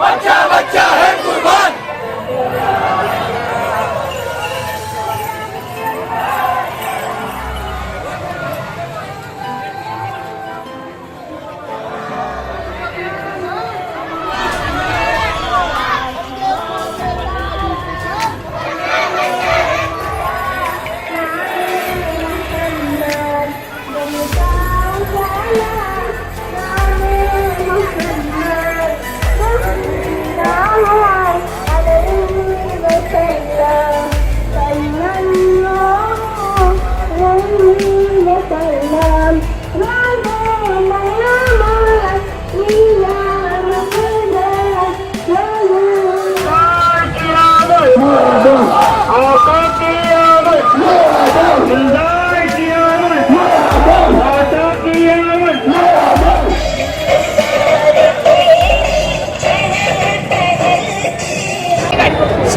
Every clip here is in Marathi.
बच्चा बच्चा है कुर्बान।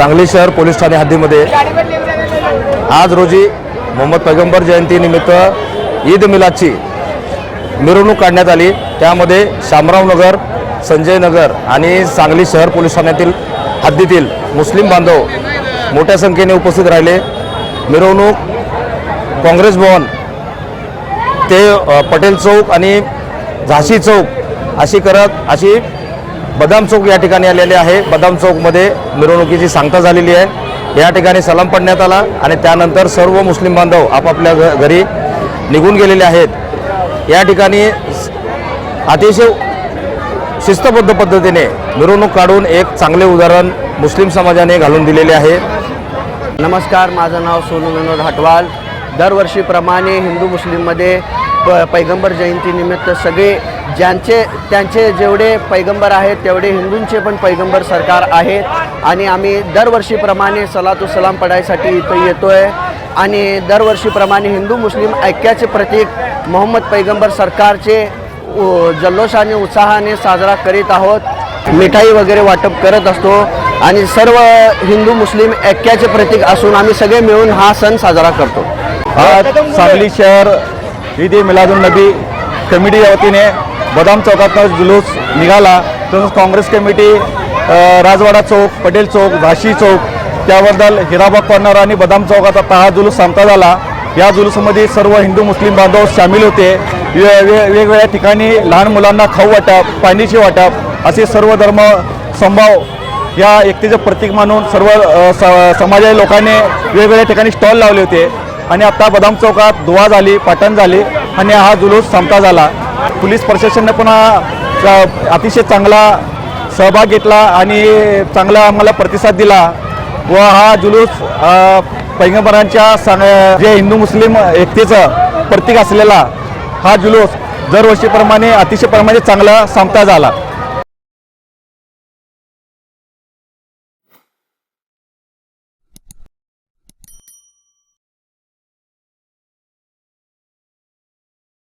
सांगली शहर पोलीस ठाणे हद्दीमध्ये. आज रोजी मोहम्मद पैगंबर जयंतीनिमित्त ईद मिलादची मिरवणूक काढण्यात आली. त्यामध्ये शामरावनगर संजय नगर आणि सांगली शहर पोलीस ठाण्यातील हद्दीतील मुस्लिम बांधव मोठ्या संख्येने उपस्थित राहिले. मिरवणूक काँग्रेस भवन ते पटेल चौक आणि झाशी चौक अशी करत अशी बदाम चौक या ठिकाणी आलेले आहे. बदाम चौकमध्ये मिरवणुकीची सांगता झालेली आहे. या ठिकाणी सलाम पडण्यात आला आणि त्यानंतर सर्व मुस्लिम बांधव आपापल्या घ घरी निघून गेलेले आहेत. या ठिकाणी अतिशय शिस्तबद्ध पद्धतीने मिरवणूक काढून एक चांगले उदाहरण मुस्लिम समाजाने घालून दिलेले आहे. नमस्कार माझं नाव सोनू विनोद हटवाल. दरवर्षीप्रमाणे हिंदू मुस्लिममध्ये प पैगंबर जयंतीनिमित्त सगळे ज्यांचे त्यांचे जेवढे पैगंबर आहेत तेवढे हिंदूंचे पण पैगंबर सरकार आहेत. आणि आम्ही दरवर्षीप्रमाणे सलातु सलाम पडायसाठी इथं येतो आहे आणि दरवर्षीप्रमाणे हिंदू मुस्लिम ऐक्याचे प्रतीक मोहम्मद पैगंबर सरकारचे जल्लोषाने उत्साहाने साजरा करीत आहोत. मिठाई वगैरे वाटप करत असतो. आणि सर्व हिंदू मुस्लिम ऐक्याचे प्रतीक असून आम्ही सगळे मिळून हा सण साजरा करतो. सांगली शहर ईद ए मिलादुन नबी कमिटीच्या वतीने बदाम चौकातनं जुलूस निघाला. तसंच काँग्रेस कमिटी राजवाडा चौक पटेल चौक झाशी चौक त्याबद्दल हिराबाग कॉर्नर आणि बदाम चौकाचा हा जुलूस सांगता झाला. या जुलूसमध्ये सर्व हिंदू मुस्लिम बांधव सामील होते. वे वे वेगवेगळ्या ठिकाणी लहान मुलांना खाऊ वाटप पाण्याचे वाटप असे सर्व धर्म संभाव या एकतेचं प्रतीक मानून सर्व स- समाजाच्या लोकांनी वेगवेगळ्या ठिकाणी स्टॉल लावले होते. आणि आता बदाम चौकात दुवा झाली पाटण झाली आणि हा जुलूस संपता झाला. पोलीस प्रशासनानं पण अतिशय चांगला सहभाग घेतला आणि चांगला आम्हाला प्रतिसाद दिला. व हा जुलूस पैगंबरांच्या सांग जे हिंदू मुस्लिम एकतेचं प्रतीक असलेला हा जुलूस दरवर्षीप्रमाणे अतिशय प्रमाणे चांगला संपता झाला.